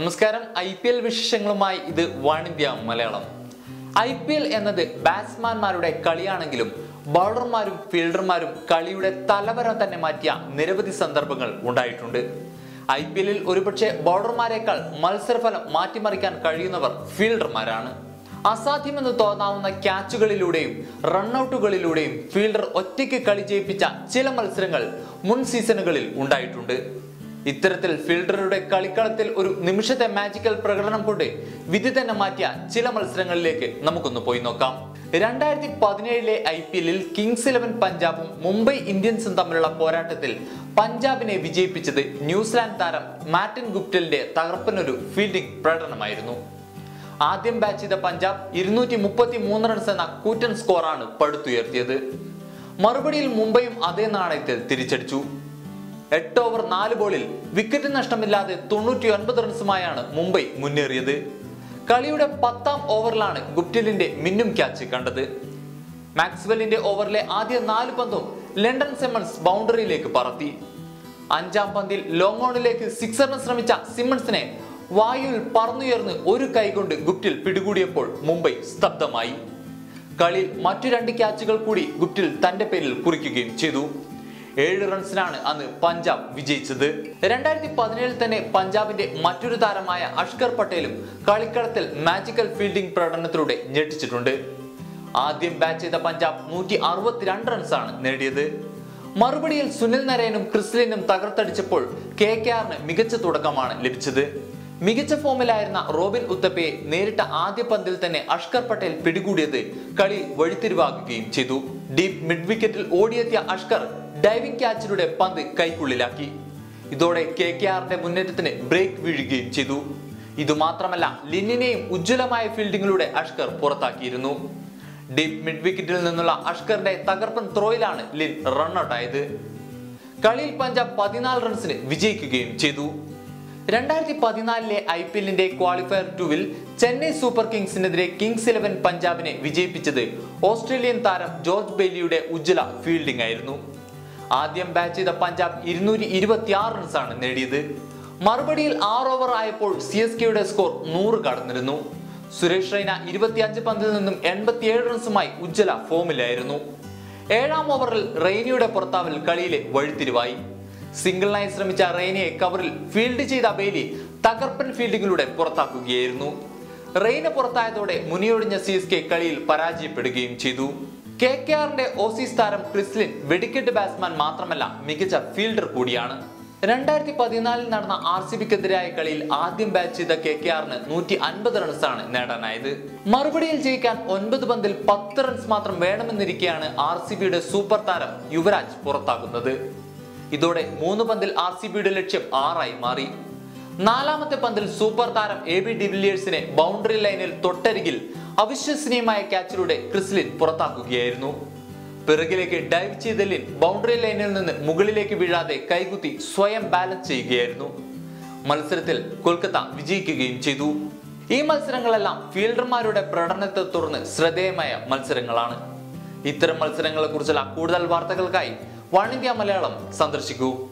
നമസ്കാരം. I P L വിശേഷങ്ങളുമായി ഇത് വാണിജ്യ മലയാളം. ഐ പി എൽ എന്നത് ബാറ്റ്സ്മാൻമാരുടെ കളിയാണെങ്കിലും ബൗളർമാരും ഫീൽഡർമാരും കളിയുടെ തലവര തന്നെ മാറ്റിയ നിരവധി സന്ദർഭങ്ങൾ ഉണ്ടായിട്ടുണ്ട്. ഐ പി എല്ലിൽ ഒരുപക്ഷെ ബൗളർമാരെക്കാൾ മത്സരഫലം മാറ്റിമറിക്കാൻ കഴിയുന്നവർ ഫീൽഡർമാരാണ്. അസാധ്യമെന്ന് തോന്നാവുന്ന ക്യാച്ചുകളിലൂടെയും റണ്ണൌട്ടുകളിലൂടെയും ഫീൽഡർ ഒറ്റയ്ക്ക് കളി ചെയ്യിപ്പിച്ച ചില മത്സരങ്ങൾ മുൻ സീസണുകളിൽ ഉണ്ടായിട്ടുണ്ട്. ഇത്തരത്തിൽ ഫീൽഡറുടെ കളിക്കളത്തിൽ ഒരു നിമിഷത്തെ മാജിക്കൽ പ്രകടനം കൊണ്ട് വിധി തന്നെ മാറ്റിയ ചില മത്സരങ്ങളിലേക്ക് നമുക്കൊന്ന് പോയി നോക്കാം. രണ്ടായിരത്തി പതിനേഴിലെ ഐ പി എല്ലിൽ കിങ്സ് ഇലവൻ പഞ്ചാബും മുംബൈ ഇന്ത്യൻസും തമ്മിലുള്ള പോരാട്ടത്തിൽ പഞ്ചാബിനെ വിജയിപ്പിച്ചത് ന്യൂസിലാൻഡ് താരം മാർട്ടിൻ ഗുപ്റ്റലിന്റെ തകർപ്പനൊരു ഫീൽഡിംഗ് പ്രകടനമായിരുന്നു. ആദ്യം ബാറ്റ് ചെയ്ത പഞ്ചാബ് ഇരുന്നൂറ്റി മുപ്പത്തി മൂന്ന് റൺസ് എന്ന കൂറ്റൻ സ്കോറാണ് പടുത്തുയർത്തിയത്. മറുപടിയിൽ മുംബൈയും അതേ നാണയത്തിൽ തിരിച്ചടിച്ചു. എട്ട് ഓവർ നാല് ബോളിൽ വിക്കറ്റ് നഷ്ടമില്ലാതെ തൊണ്ണൂറ്റി ഒൻപത് റൺസുമായാണ് മുംബൈ മുന്നേറിയത്. കളിയുടെ പത്താം ഓവറിലാണ് ഗുപ്റ്റിലിന്റെ മിന്നും ക്യാച്ച് കണ്ടത്. മാക്സ്വെല്ലിന്റെ ഓവറിലെ ആദ്യ നാല് പന്തും ലണ്ടൻ സെമൺസ് ബൗണ്ടറിയിലേക്ക് പറത്തി. അഞ്ചാം പന്തിൽ ലോങ് ഓണിലേക്ക് സിക്സറിന് ശ്രമിച്ച സിമ്മൺസിനെ വായുവിൽ പറന്നുയർന്ന് ഒരു കൈകൊണ്ട് ഗുപ്റ്റിൽ പിടികൂടിയപ്പോൾ മുംബൈ സ്തബ്ധമായി. കളിയിൽ മറ്റു രണ്ട് ക്യാച്ചുകൾ കൂടി ഗുപ്റ്റിൽ തന്റെ പേരിൽ കുറിക്കുകയും ചെയ്തു. ഏഴ് റൺസിനാണ് അന്ന് പഞ്ചാബ് വിജയിച്ചത്. രണ്ടായിരത്തി പതിനേഴിൽ തന്നെ പഞ്ചാബിന്റെ മറ്റൊരു താരമായ അഷ്കർ പട്ടേലും കളിക്കളത്തിൽ മാജിക്കൽ ഫീൽഡിംഗ് പ്രകടനത്തിലൂടെ ഞെട്ടിച്ചിട്ടുണ്ട്. ആദ്യം ബാറ്റ് ചെയ്ത പഞ്ചാബ് നൂറ്റി അറുപത്തിരണ്ട് റൺസാണ് നേടിയത്. മറുപടിയിൽ സുനിൽ നരേനും ക്രിസ്ലിനും തകർത്തടിച്ചപ്പോൾ കെ കെ ആറിന് മികച്ച തുടക്കമാണ് ലഭിച്ചത്. മികച്ച ഫോമിലായിരുന്ന റോബിൻ ഉത്തപ്പയെ നേരിട്ട ആദ്യ പന്തിൽ തന്നെ അഷ്കർ പട്ടേൽ പിടികൂടിയത് കളി വഴിത്തിരിവാകുകയും ചെയ്തു. ഡീപ് മിഡ് വിക്കറ്റിൽ ഓടിയെത്തിയ അഷ്കർ ഡൈവിംഗ് ക്യാച്ചിലൂടെ പന്ത് കൈക്കുള്ളിലാക്കി. ഇതോടെ കെ കെ ആറിന്റെ മുന്നേറ്റത്തിന് ബ്രേക്ക് വീഴുകയും ചെയ്തു. ഇതുമാത്രമല്ല ലിന്നിനെയും ഉജ്ജ്വലമായ ഫീൽഡിങ്ങിലൂടെ അഷ്കർ പുറത്താക്കിയിരുന്നു. ഡീപ് മിഡ് വിക്കറ്റിൽ നിന്നുള്ള അഷ്കറിന്റെ തകർപ്പൻ ത്രോയിലാണ് ലിൻ റണ്ണൌട്ടായത്. കളിയിൽ പഞ്ചാബ് പതിനാല് റൺസിന് വിജയിക്കുകയും ചെയ്തു. രണ്ടായിരത്തി പതിനാലിലെ ഐ പി എല്ലിന്റെ ക്വാളിഫയർ ടൂവിൽ ചെന്നൈ സൂപ്പർ കിങ്സിനെതിരെ കിങ്സ് ഇലവൻ പഞ്ചാബിനെ വിജയിപ്പിച്ചത് ഓസ്ട്രേലിയൻ താരം ജോർജ് ബെയ്ലിയുടെ ഉജ്ജ്വല ഫീൽഡിംഗ് ആയിരുന്നു. ആദ്യം ബാറ്റ് ചെയ്ത പഞ്ചാബ് ഇരുന്നൂറ്റി ഇരുപത്തി ആറ് റൺസാണ് നേടിയത്. മറുപടിയിൽ ആറ് ഓവർ ആയപ്പോൾ സി എസ് കെയുടെ സ്കോർ നൂറ് കടന്നിരുന്നു. സുരേഷ് റൈന ഇരുപത്തിയഞ്ച് പന്തിൽ നിന്നും എൺപത്തിയേഴ് റൺസുമായി ഉജ്ജ്വല ഫോമിലായിരുന്നു ഏഴാം ഓവറിൽ റെയ്നിയുടെ പുറത്താവൽ കളിയിലെ വഴിത്തിരിവായി. സിംഗിളിനായി ശ്രമിച്ച റെയ്നയെ കവറിൽ ഫീൽഡ് ചെയ്ത ബെയ്ലി തകർപ്പൻ ഫീൽഡിങ്ങിലൂടെ പുറത്താക്കുകയായിരുന്നു. റെയ്ന പുറത്തായതോടെ മുനിയൊഴിഞ്ഞ സി എസ് കെ കളിയിൽ പരാജയപ്പെടുകയും ചെയ്തു. കെ കെ ആറിന്റെ ഓസീസ് താരം ക്രിസ്ലിൻ വെടിക്കെട്ട് ബാറ്റ്സ്മാൻ മാത്രമല്ല മികച്ച ഫീൽഡർ കൂടിയാണ്. രണ്ടായിരത്തി പതിനാലിൽ നടന്ന ആർ സി ബിക്കെതിരായ കളിയിൽ ആദ്യം ബാറ്റ് ചെയ്ത കെ കെ ആറിന് നൂറ്റി അൻപത് റൺസാണ് നേടാനായത്. മറുപടിയിൽ ജയിക്കാൻ ഒൻപത് പന്തിൽ പത്ത് റൺസ് മാത്രം വേണമെന്നിരിക്കെയാണ് ആർ സി ബിയുടെ സൂപ്പർ താരം യുവരാജ് പുറത്താകുന്നത്. ഇതോടെ മൂന്ന് പന്തിൽ ആർ സി ബിയുടെ ലക്ഷ്യം ആറായി മാറി. നാലാമത്തെ പന്തിൽ സൂപ്പർ താരം എ ബി ഡിവിലിയേഴ്സിനെ ബൗണ്ടറി ലൈനിൽ തൊട്ടരികിൽ അവിശ്വസനീയമായ ക്യാച്ചിലൂടെ ക്രിസ്ലിൻ പുറത്താക്കുകയായിരുന്നു. പിറകിലേക്ക് ഡൈവ് ചെയ്ത ലിൻ ബൗണ്ടറി ലൈനിൽ നിന്ന് മുകളിലേക്ക് വീഴാതെ കൈകുത്തി സ്വയം ബാലൻസ് ചെയ്യുകയായിരുന്നു. മത്സരത്തിൽ കൊൽക്കത്ത വിജയിക്കുകയും ചെയ്തു. ഈ മത്സരങ്ങളെല്ലാം ഫീൽഡർമാരുടെ പ്രകടനത്തെ തുടർന്ന് ശ്രദ്ധേയമായ മത്സരങ്ങളാണ്. ഇത്തരം മത്സരങ്ങളെക്കുറിച്ചുള്ള കൂടുതൽ വാർത്തകൾക്കായി വൺ ഇന്ത്യ മലയാളം സന്ദർശിക്കൂ.